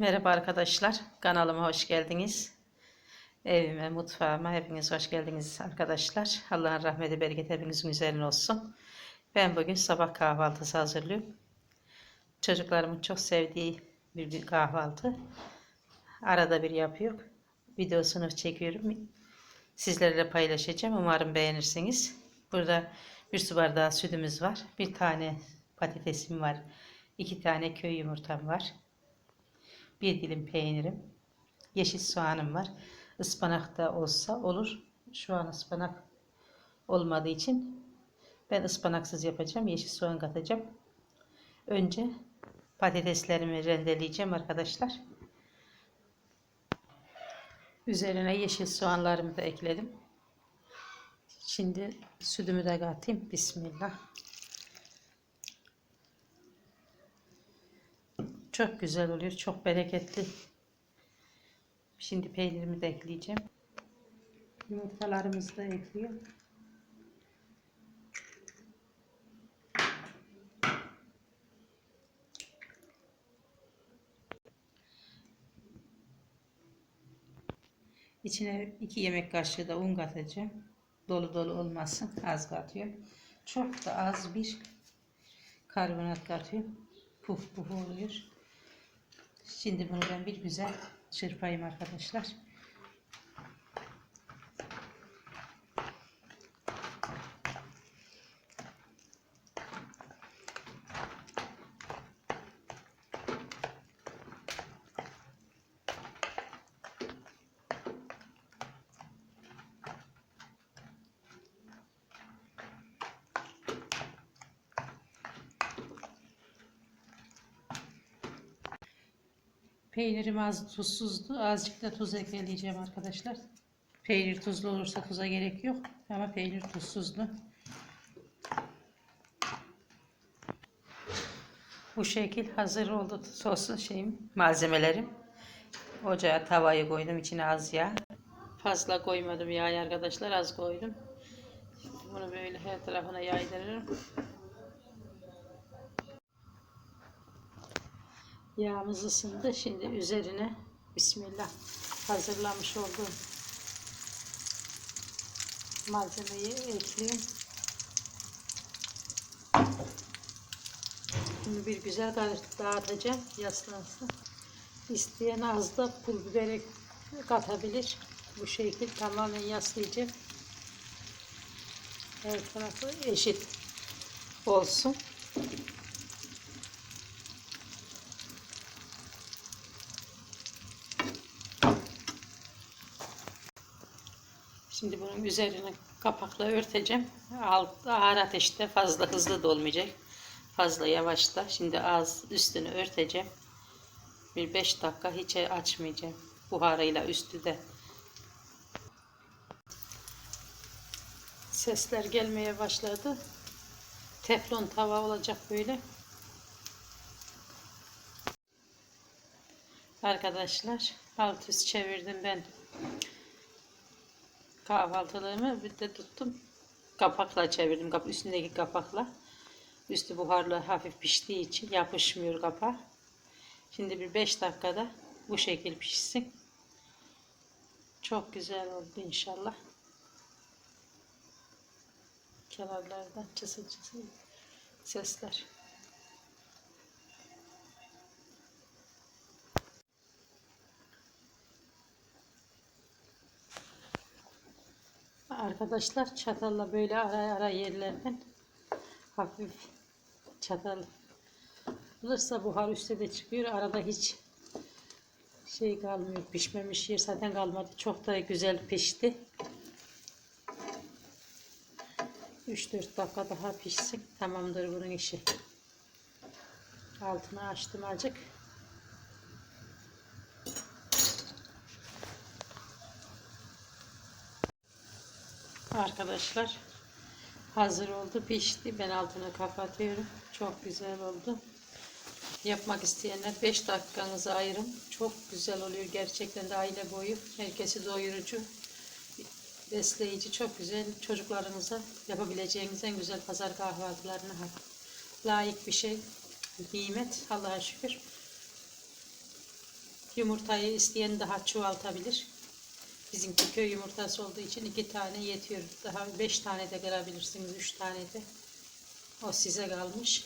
Merhaba arkadaşlar, kanalıma hoş geldiniz. Evime, mutfağıma hepiniz hoş geldiniz arkadaşlar. Allah'ın rahmeti, bereketi hepinizin üzerine olsun. Ben bugün sabah kahvaltısı hazırlıyorum. Çocuklarımın çok sevdiği bir, kahvaltı. Arada bir yapıyor. Videosunu çekiyorum. Sizlerle paylaşacağım. Umarım beğenirsiniz. Burada bir su bardağı sütümüz var. Bir tane patatesim var. iki tane köy yumurtam var. Bir dilim peynirim. Yeşil soğanım var. Ispanak da olsa olur. Şu an ıspanak olmadığı için ben ıspanaksız yapacağım. Yeşil soğan katacağım. Önce patateslerimi rendeleyeceğim arkadaşlar. Üzerine yeşil soğanlarımı da ekledim. Şimdi sütümü de katayım. Bismillah. Çok güzel oluyor. Çok bereketli. Şimdi peynirimi de ekleyeceğim. Yumurtalarımızı da ekliyorum. İçine 2 yemek kaşığı da un katacağım. Dolu dolu olmasın. Az katıyorum. Çok da az bir karbonat katıyorum. Puf puf oluyor. Şimdi bunu ben bir güzel çırpayım arkadaşlar. Peynirim az tuzsuzdu. Azıcık da tuz ekleyeceğim arkadaşlar. Peynir tuzlu olursa tuza gerek yok. Ama peynir tuzsuzdu. Bu şekil hazır oldu sosu şeyim, malzemelerim. Ocağa tavayı koydum içine az yağ. Fazla koymadım yağ arkadaşlar az koydum. Bunu böyle her tarafına yaydırırım. Yağımız ısındı. Şimdi üzerine Bismillah hazırlamış olduğum malzemeyi ekleyeyim. Bunu bir güzel dağıtacağım. Yaslansın. İsteyen az da pul biberi katabilir. Bu şekil tamamen yaslayacağım. Her tarafı eşit olsun. Şimdi bunun üzerine kapakla örteceğim. Alt, ağır ateşte fazla hızlı da olmayacak. Fazla yavaş da. Şimdi az üstünü örteceğim. Bir 5 dakika hiç açmayacağım. Buharıyla üstü de. Sesler gelmeye başladı. Teflon tava olacak böyle. Arkadaşlar alt üst çevirdim ben kahvaltılığımı bir de tuttum. Kapakla çevirdim. Kap üstündeki kapakla. Üstü buharlı hafif piştiği için yapışmıyor kapağı. Şimdi bir 5 dakikada bu şekil pişsin. Çok güzel oldu inşallah. Kenarlardan çısıl çısıl sesler. Arkadaşlar çatalla böyle ara ara yerlerden hafif çatal olursa buhar üstte de çıkıyor. Arada hiç şey kalmıyor. Pişmemiş yer zaten kalmadı. Çok da güzel pişti. 3-4 dakika daha pişsin. Tamamdır bunun işi. Altını açtım azıcık. Arkadaşlar hazır oldu pişti. Ben altını kapatıyorum çok güzel oldu. Yapmak isteyenler 5 dakikanızı ayırın. Çok güzel oluyor gerçekten de aile boyu. Herkesi doyurucu besleyici çok güzel çocuklarınıza yapabileceğiniz en güzel pazar kahvaltılarına layık bir şey nimet Allah'a şükür. Yumurtayı isteyen daha çoğaltabilir. Bizimki köy yumurtası olduğu için iki tane yetiyor. Daha beş tane de kırabilirsiniz. Üç tane de. O size kalmış.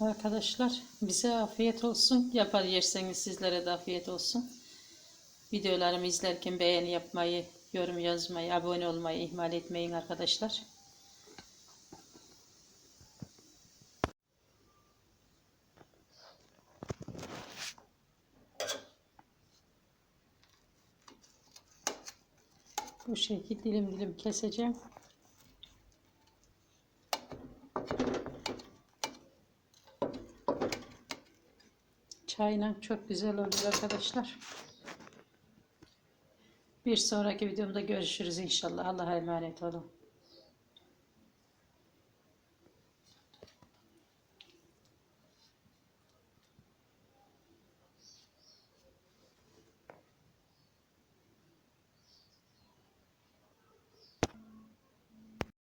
Arkadaşlar bize afiyet olsun. Yapar yerseniz sizlere de afiyet olsun. Videolarımı izlerken beğeni yapmayı, yorum yazmayı, abone olmayı ihmal etmeyin arkadaşlar. Bu şekilde dilim dilim keseceğim. Çayla çok güzel oluyor arkadaşlar. Bir sonraki videomda görüşürüz inşallah. Allah'a emanet olun.